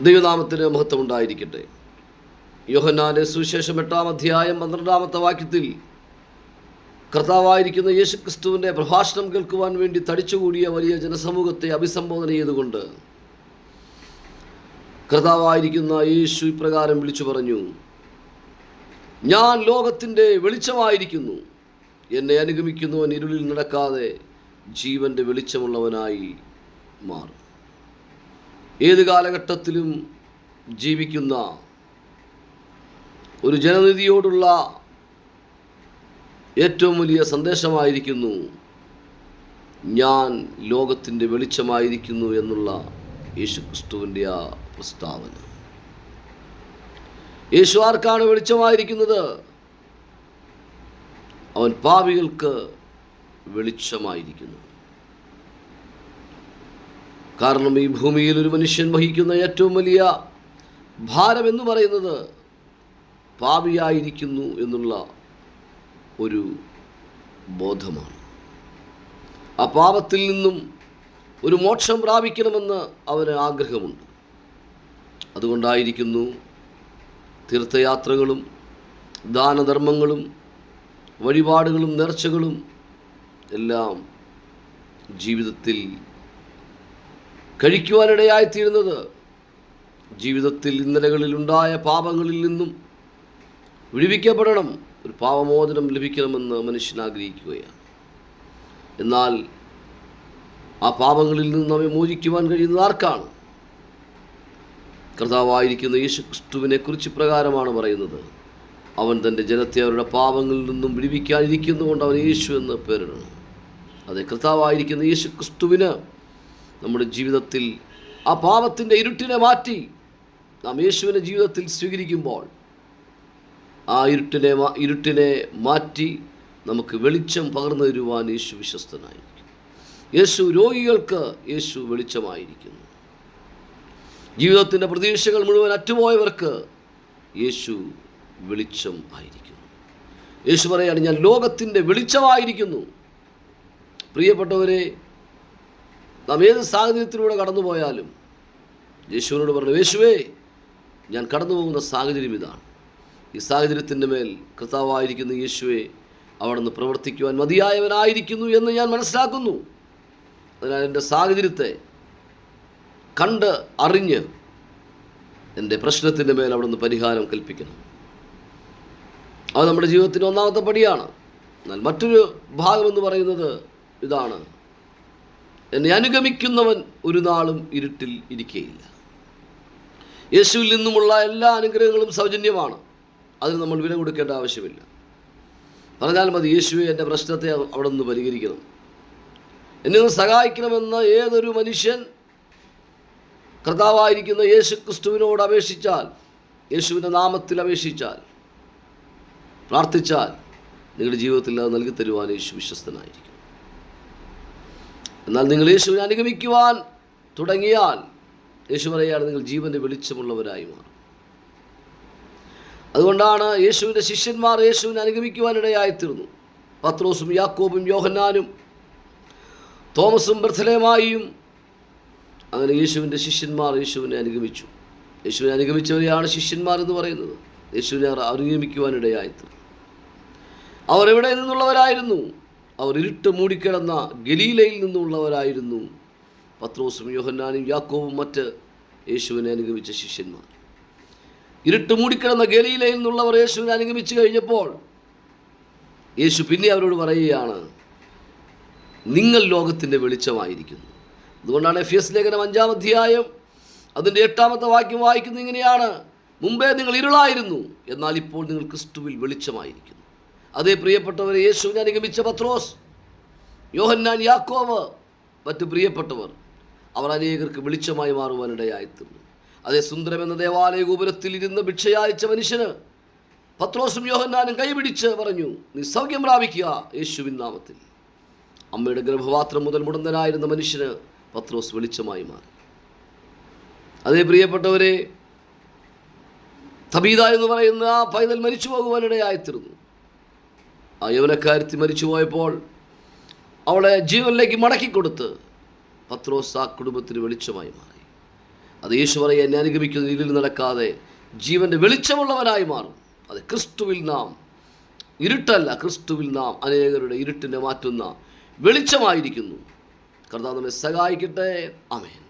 ദൈവനാമത്തിന് മഹത്വം ഉണ്ടായിരിക്കട്ടെ യോഹന്നാന്റെ സുവിശേഷം എട്ടാം അധ്യായം പന്ത്രണ്ടാമത്തെ വാക്യത്തിൽ കർത്താവായിരിക്കുന്ന യേശുക്രിസ്തുവിന്റെ പ്രഭാഷണം കേൾക്കുവാൻ വേണ്ടി തടിച്ചുകൂടിയ വലിയ ജനസമൂഹത്തെ അഭിസംബോധന ചെയ്തുകൊണ്ട് കർത്താവായിരിക്കുന്ന യേശു ഇപ്രകാരം വിളിച്ചു പറഞ്ഞു ഞാൻ ലോകത്തിന്റെ വെളിച്ചമായിരിക്കുന്നു. എന്നെ അനുഗമിക്കുന്നവൻ ഇരുളിൽ നടക്കാതെ ജീവന്റെ വെളിച്ചമുള്ളവനായി മാറും. ഏത് കാലഘട്ടത്തിലും ജീവിക്കുന്ന ഒരു ജനനിധിയോടുള്ള ഏറ്റവും വലിയ സന്ദേശമായിരിക്കുന്നു ഞാൻ ലോകത്തിന്റെ വെളിച്ചമായിരിക്കുന്നു എന്നുള്ള യേശുക്രിസ്തുവിന്റെ ആ പ്രസ്താവന. യേശു ആർക്കാണ് വെളിച്ചമായിരിക്കുന്നത്? അവൻ പാവികൾക്ക് വെളിച്ചമായിരിക്കുന്നു. കാരണം ഈ ഭൂമിയിൽ ഒരു മനുഷ്യൻ വഹിക്കുന്ന ഏറ്റവും വലിയ ഭാരം എന്ന് പറയുന്നത് പാപിയായിരിക്കുന്നു എന്നുള്ള ഒരു ബോധമാണ്. ആ പാപത്തിൽ നിന്നും ഒരു മോക്ഷം പ്രാപിക്കണമെന്ന് അവന് ആഗ്രഹമുണ്ട്. അതുകൊണ്ടായിരിക്കുന്നു തീർത്ഥയാത്രകളും ദാനധർമ്മങ്ങളും വഴിപാടുകളും നേർച്ചകളും എല്ലാം ജീവിതത്തിൽ കഴിക്കുവാനിടയായിത്തീരുന്നത് ജീവിതത്തിൽ ഇന്നലകളിലുണ്ടായ പാപങ്ങളിൽ നിന്നും വിടുവിക്കപ്പെടണം ഒരു പാപമോചനം ലഭിക്കണമെന്ന് മനുഷ്യൻ ആഗ്രഹിക്കുകയാണ്. എന്നാൽ ആ പാപങ്ങളിൽ നിന്ന് നമ്മെ മോചിക്കുവാൻ കഴിയുന്നത് ആർക്കാണ്? കർത്താവായിരിക്കുന്ന യേശു ക്രിസ്തുവിനെ കുറിച്ച് പ്രകാരമാണ് പറയുന്നത്. അവൻ തന്റെ ജനത്തെ അവരുടെ പാപങ്ങളിൽ നിന്നും വിടുവിക്കാനിരിക്കുന്നുകൊണ്ട് അവൻ യേശു എന്ന് പേരിടണം. അതെ കർത്താവായിരിക്കുന്ന യേശു ക്രിസ്തുവിന് നമ്മുടെ ജീവിതത്തിൽ ആ പാപത്തിന്റെ ഇരുട്ടിനെ മാറ്റി നാം യേശുവിനെ ജീവിതത്തിൽ സ്വീകരിക്കുമ്പോൾ ആ ഇരുട്ടിനെ ഇരുട്ടിനെ മാറ്റി നമുക്ക് വെളിച്ചം പകർന്നു തരുവാൻ യേശു വിശ്വസ്തനായിരിക്കും. യേശു രോഗികൾക്ക് യേശു വെളിച്ചമായിരിക്കുന്നു. ജീവിതത്തിന്റെ പ്രതീക്ഷകൾ മുഴുവൻ അറ്റുപോയവർക്ക് യേശു വെളിച്ചം ആയിരിക്കുന്നു. യേശു പറയാണ് ഞാൻ ലോകത്തിന്റെ വെളിച്ചമായിരിക്കുന്നു. പ്രിയപ്പെട്ടവരെ നാം ഏത് സാഹചര്യത്തിലൂടെ കടന്നു പോയാലും യേശുവിനോട് പറഞ്ഞു യേശുവേ ഞാൻ കടന്നു പോകുന്ന സാഹചര്യം ഇതാണ്. ഈ സാഹചര്യത്തിന്റെ മേൽ കർത്താവായിരിക്കുന്ന യേശുവെ അവിടുന്ന് പ്രവർത്തിക്കുവാൻ മതിയായവനായിരിക്കുന്നു എന്ന് ഞാൻ മനസ്സിലാക്കുന്നു. അതിനാൽ എന്റെ സാഹചര്യത്തെ കണ്ട് അറിഞ്ഞ് എന്റെ പ്രശ്നത്തിന്റെ മേൽ അവിടുന്ന് പരിഹാരം കൽപ്പിക്കണം. അത് നമ്മുടെ ജീവിതത്തിന്റെ ഒന്നാമത്തെ പടിയാണ്. എന്നാൽ മറ്റൊരു ഭാഗമെന്ന് പറയുന്നത് ഇതാണ്. എന്നെ അനുഗമിക്കുന്നവൻ ഒരു നാളും ഇരുട്ടിൽ ഇരിക്കുകയില്ല യേശുവിൽ നിന്നുമുള്ള എല്ലാ അനുഗ്രഹങ്ങളും സൗജന്യമാണ്. അതിന് നമ്മൾ വില കൊടുക്കേണ്ട ആവശ്യമില്ല. പറഞ്ഞാൽ മതി യേശുവെ എന്റെ പ്രശ്നത്തെ അവിടെ നിന്ന് പരിഹരിക്കണം. എന്നെ ഒന്ന് സഹായിക്കണമെന്ന് ഏതൊരു മനുഷ്യൻ കർത്താവായിരിക്കുന്ന യേശു ക്രിസ്തുവിനോട് അപേക്ഷിച്ചാൽ യേശുവിന്റെ നാമത്തിൽ അപേക്ഷിച്ചാൽ പ്രാർത്ഥിച്ചാൽ നിങ്ങളുടെ ജീവിതത്തിൽ അത് നൽകി തരുവാൻ യേശു വിശ്വസ്തനായിരിക്കും. എന്നാൽ നിങ്ങൾ യേശുവിനെ അനുഗമിക്കുവാൻ തുടങ്ങിയാൽ യേശു പറയാണ് നിങ്ങൾ ജീവന്റെ വെളിച്ചമുള്ളവരായി മാറും. അതുകൊണ്ടാണ് യേശുവിന്റെ ശിഷ്യന്മാർ യേശുവിനെ അനുഗമിക്കുവാനിടയായിത്തീർന്നു. പത്രോസും യാക്കോബും യോഹന്നാനും തോമസും ബർത്തലേമായിയും അങ്ങനെ യേശുവിന്റെ ശിഷ്യന്മാർ യേശുവിനെ അനുഗമിച്ചു. യേശുവിനെ അനുഗമിച്ചവരെയാണ് ശിഷ്യന്മാർ എന്ന് പറയുന്നത്. യേശുവിനെ അനുഗമിക്കുവാനിടയായിത്തീർന്നു. അവർ എവിടെ നിന്നുള്ളവരായിരുന്നു? അവർ ഇരുട്ട് മൂടിക്കിടന്ന ഗലീലയിൽ നിന്നുള്ളവരായിരുന്നു. പത്രോസും യോഹന്നാനും യാക്കോവും മറ്റ് യേശുവിനെ അനുഗമിച്ച ശിഷ്യന്മാർ. ഇരുട്ട് മൂടിക്കിടന്ന ഗലീലയിൽ നിന്നുള്ളവർ യേശുവിനെ അനുഗമിച്ചു കഴിഞ്ഞപ്പോൾ യേശു പിന്നെ അവരോട് പറയുകയാണ് നിങ്ങൾ ലോകത്തിന്റെ വെളിച്ചമായിരിക്കുന്നു. അതുകൊണ്ടാണ് എഫ് എസ് ലേഖനം അഞ്ചാം അധ്യായം അതിന്റെ എട്ടാമത്തെ വാക്യം വായിക്കുന്നത് ഇങ്ങനെയാണ് മുമ്പേ നിങ്ങൾ ഇരുളായിരുന്നു എന്നാൽ ഇപ്പോൾ നിങ്ങൾ ക്രിസ്തുവിൽ വെളിച്ചമായിരിക്കുന്നു. അതേ പ്രിയപ്പെട്ടവരെ യേശുവിനെ അനുഗമിച്ച പത്രോസ് യോഹന്നാൻ യാക്കോവ് മറ്റ് പ്രിയപ്പെട്ടവർ അവർ അനേകർക്ക് വെളിച്ചമായി മാറുവാനിടയായിത്തീർന്നു അതേ സുന്ദരം എന്ന ദേവാലയ ഗോപുരത്തിൽ ഇരുന്ന് ഭിക്ഷയായിച്ച മനുഷ്യന് പത്രോസും യോഹന്നാനും കൈപിടിച്ച് പറഞ്ഞു നീ സൗഖ്യം പ്രാപിക്കുക യേശുവിൻ നാമത്തിൽ. അമ്മയുടെ ഗർഭപാത്രം മുതൽ മുടന്തനായിരുന്ന മനുഷ്യന് പത്രോസ് വെളിച്ചമായി മാറി. അതേ പ്രിയപ്പെട്ടവരെ തബീത എന്ന് പറയുന്ന ആ പൈതൽ മരിച്ചു പോകുവാനിടയായിത്തീർന്നു ആ യവനക്കാരത്തി മരിച്ചു പോയപ്പോൾ അവളെ ജീവനിലേക്ക് മടക്കിക്കൊടുത്ത് പത്രോസ് ആ കുടുംബത്തിന് വെളിച്ചമായി മാറി. അത് പറയെ എന്നെ അനുഗമിക്കുന്ന ഇതിൽ നടക്കാതെ ജീവന്റെ വെളിച്ചമുള്ളവനായി മാറും. അത് ക്രിസ്തുവിൽ നാം ഇരുട്ടല്ല ക്രിസ്തുവിൽ നാം അനേകരുടെ ഇരുട്ടിനെ മാറ്റുന്ന വെളിച്ചമായിരിക്കുന്നു. കർത്താവ് നമ്മെ സഹായിക്കട്ടെ. അമേൻ